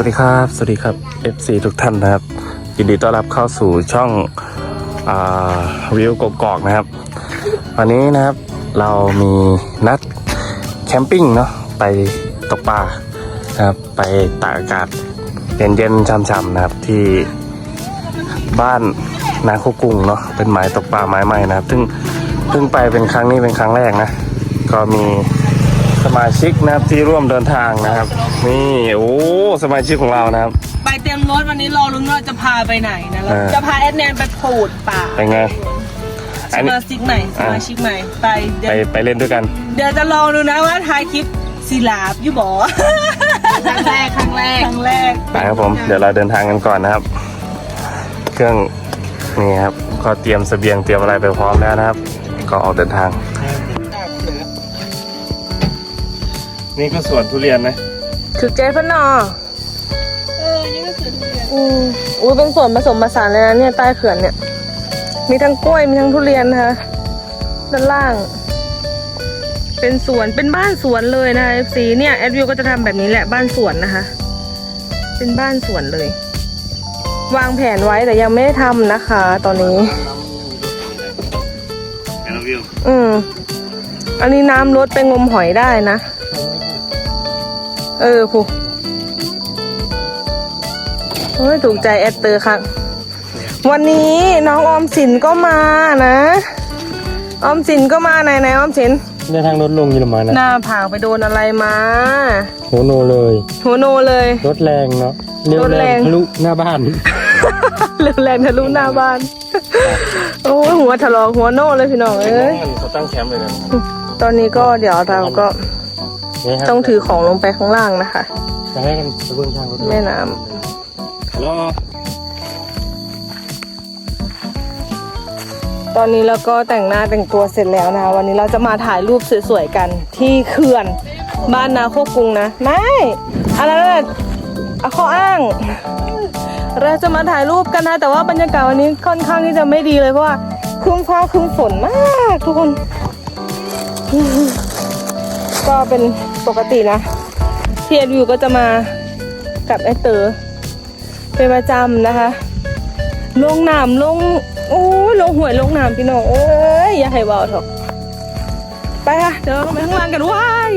วัสดีครับ สวัสดีครับ FC ทุกท่านนะครับ ยินดีต้อนรับเข้าสู่ช่องอวิวกกอกนะครับ วันนี้นะครับเรามีนัดแคมปิ้งเนาะไปตกปลานะครับไปตากอากาศเย็นๆช่ำๆนะครับที่บ้านนาโคกุงเนาะเป็นหมายตกปลาไม้ใหม่นะครับ ซึ่งเพิ่งไปเป็นครั้งนี้เป็นครั้งแรกนะ ก็มี สมาชิกนะครับที่ร่วมเดินทางนะครับ นี่โอ้สมาชิกของเรานะครับ ไปเตรียมรถวันนี้รอลุ้นว่าจะพาไปไหนนะเราเออจะพาแอดแนนไปปลูดป่าเป็นไงสมาชิกใหม่สมาชิกใหม่ไปเดี๋ยไปวไปเล่นด้วยกัน เดี๋ยวจะลองดูนะว่าท้ายคลิปสีลาบอยู่บ่ครั้งแรกครั้งแรกครั้งแรกไปครับผม เดี๋ยวเราเดินทางกันก่อนนะครับ เครื่องนี่ครับก็เตรียมเสบียงเตรียมอะไรไปพร้อมแล้วนะครับ ก็ออกเดินทาง นี่ก็สวนทุเรียนนะคือใจพนอเออ นี่ก็คือทุเรียนอืออุ้ยเป็นส่วนผสมผสานเลยนะเนี่ยใต้เขื่อนเนี่ย มีทั้งกล้วยมีทั้งทุเรียนนะคะด้านล่าง เป็นสวนเป็นบ้านสวนเลยนะคะ FC เนี่ยแอดวิวก็จะทำแบบนี้แหละบ้านสวนนะคะ เป็นบ้านสวนเลย วางแผนไว้แต่ยังไม่ได้ทำนะคะ ตอนนี้อืม อันนี้น้ำลดไปงมหอยได้นะ เออผูโอ้ยถูกใจแอดเตอร์ครับวันนี้น้องออมสินก็มานะ ออมสินก็มาไหนไหนออมสินเดินทางรถลงเยอรมันนะหน้าผากไปโดนอะไรมาโหโนเลยหัวโนเลย รถแรงเนาะเร็วแรงทะลุหน้าบ้าน เร็วแรงทะลุหน้าบ้าน โอ้ยหัวถลอกหัวโนเลยพี่น้องเอ้ยเขาตั้งแคมป์เลยนะ ตอนนี้ก็เดี๋ยวเราก็ต้องถือของลงไปข้างล่างนะคะจะให้กันไปเบื้องทางรถแม่น้ำรอตอนนี้เราก็แต่งหน้าแต่งตัวเสร็จแล้วนะคะ วันนี้เราจะมาถ่ายรูปสวยๆกันที่เขื่อนบ้านนาโคกรุงนะ ไม่อะไรนั่นนะเอาข้ออ้าง เราจะมาถ่ายรูปกันนะ แต่ว่าบรรยากาศวันนี้ค่อนข้างที่จะไม่ดีเลยเพราะว่าครึ้มฟ้าครึ้มฝนมากทุกคน ก็เป็นปกตินะที่เอ็ดวิวก็จะมากับไอเต๋อเป็นประจำนะคะ ลงน้ำลง โอ้ลงหวยลงน้ำพี่น้องเอ้ยอย่าให้เบาเถอะไปค่ะเดี๋ยวเราไปข้างล่างกันว้าย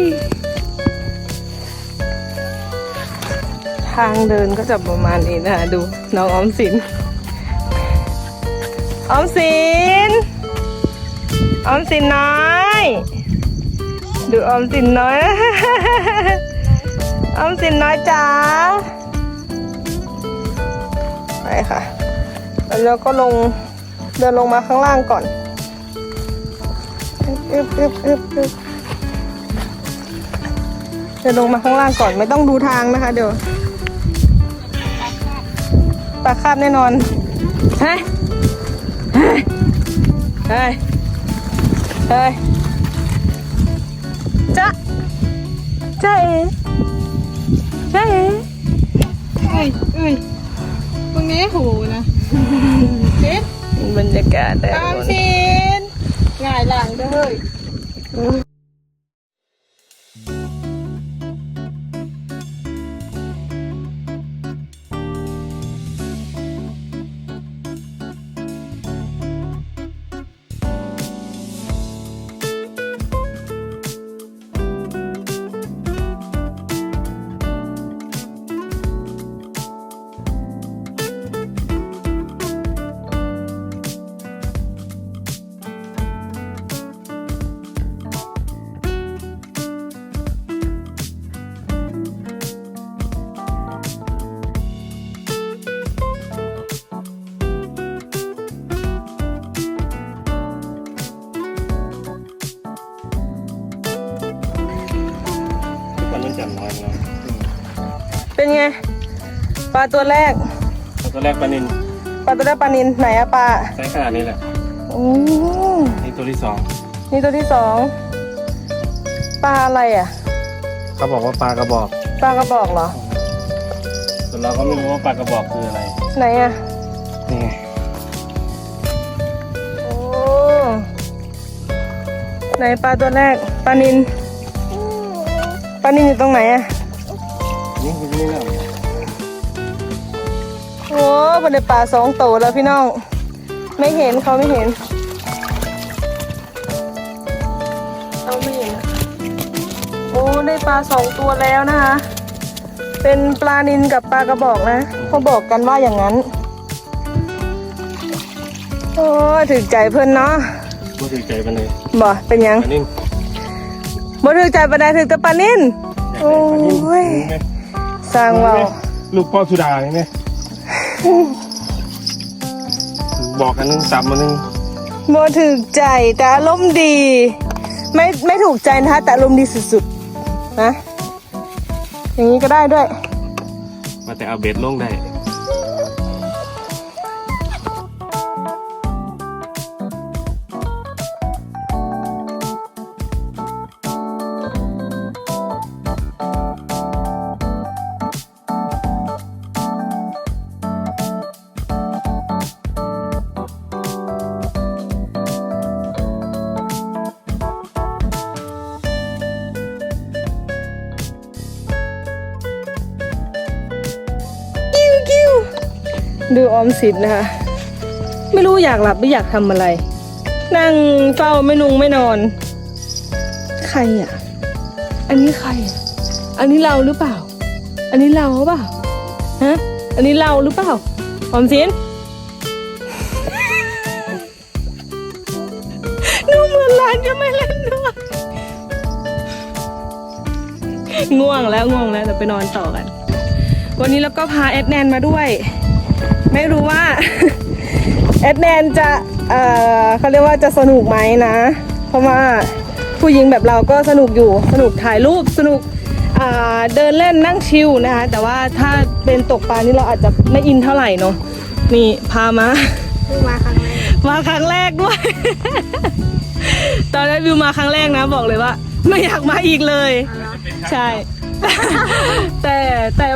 ทางเดินก็จะประมาณนี้นะคะดูน้องออมสิน ออมสิน ออมสินน้อย ดูออมสินน้อย ออมสินน้อยจ๋าไปค่ะ แล้วก็ลงเดินลงมาข้างล่างก่อนอึบอึบอึบอึบเดินลงมาข้างล่างก่อนไม่ต้องดูทางนะคะ เดี๋ยวปาคาบแน่นอนเฮ้ยเฮ้ยเฮ้ย จ๊ะเอ๋จ๊ะเอ๋เอ้ยเอ้ยตรงนี้หูนะเอ๊ะบรรยากาศได้ตามชินง่ายหลังเด้อเฮ้ย เป็นไง ปลาตัวแรก ตัวแรกปลานินปลาตัวแรกปลานินไหนอะปลาไซส์ขนาดนี้แหละโอ้นี่ตัวที่สองนี่ตัวที่สองปลาอะไรอะเขาบอกว่าปลากระบอก ปลากระบอกเหรอส่วนเราก็ไม่รู้ว่าปลากระบอกคืออะไร ไหนอะนี่ไงโอ้ไหนปลาตัวแรกปลานินปลานินอยู่ตรงไหนอะ นี่คือนี่แหละโอ้บนในป่าสองตัวแล้วพี่น้อง ไม่เห็นเขาไม่เห็นเขาไม่เห็นอะโอ้ได้ปลาสองตัวแล้วนะคะ เป็นปลานินกับปลากระบอกนะเขาบอกกันว่าอย่างนั้น โอ้ถึกใจเพื่อนเนาะรู้สึกใจมันเลยบ่เป็นหยังอันนี้บ่ถึกใจปลาใดถึกแต่ปลานินโอ้ย สร้างเว่าลูกพ่อสุดาใช่ไหมบอกกันนึงจำมันนึงบ่ถึกใจแต่อารมณ์ดี ไม่ไม่ถูกใจนะคะแต่อารมณ์ดีสุดๆนะ อย่างนี้ก็ได้ด้วย มาแต่เอาเบ็ดลงได้ ดูออมสินนะคะ ไม่รู้อยากหลับหรืออยากทำอะไร นั่งเฝ้าไม่นุงไม่นอน ใครอะ อันนี้ใครอะอันนี้เราหรือเปล่า อันนี้เราหรือเปล่าฮะอันนี้เราหรือเปล่าออมสินดูเหมือนหลานจะไม่เล่นด้วยง่วงแล้วง่วงแล้วเดี๋ยวไปนอนต่อกัน วันนี้เราก็พาแอดแนนมาด้วย ไม่รู้ว่าแอดแนนจะเอ่อเขาเรียกว่าจะสนุกไหมนะ เพราะว่าผู้หญิงแบบเราก็สนุกอยู่สนุกถ่ายรูปสนุกอ่าเดินเล่นนั่งชิลนะคะ แต่ว่าถ้าเป็นตกปลานี่เราอาจจะไม่อินเท่าไหร่เนาะนี่พามาเพิ่งมาครั้งแรกมาครั้งแรกด้วย ตอนแรกวิวมาครั้งแรกนะบอกเลยว่า ไม่อยากมาอีกเลย ใช่ แต่แต่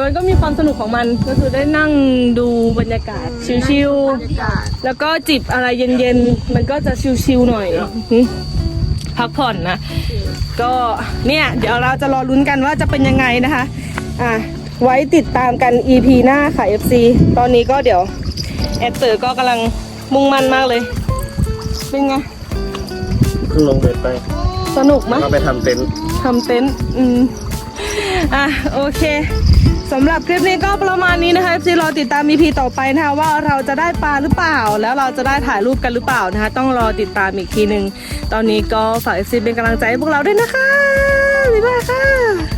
มันก็มีความสนุกของมันก็คือได้นั่งดูบรรยากาศชิลๆแล้วก็จิบอะไรเย็นๆ มันก็จะชิลๆหน่อยหึพักผ่อนนะ ก็เนี่ยเดี๋ยวเราจะรอลุ้นกันว่าจะเป็นยังไงนะคะ อะไว้ติดตามกัน EP หน้าค่ะ FC ตอนนี้ก็เดี๋ยวแอดเตอร์ก็กำลังมุ่งมั่นมากเลย เป็นไงเพิ่งลงเบ็ดไป สนุกไหมก็ไปทำเต็นท์ทำเต็นท์อืมอะโอเค สำหรับคลิปนี้ก็ประมาณนี้นะคะที่รอติดตามมีพีต่อไปนะคะว่าเราจะได้ปลาหรือเปล่า แล้วเราจะได้ถ่ายรูปกันหรือเปล่านะคะ ต้องรอติดตามอีกทีหนึ่งตอนนี้ก็ฝากซีเป็นกำลังใจให้พวกเราด้วยนะคะบ๊ายบายค่ะ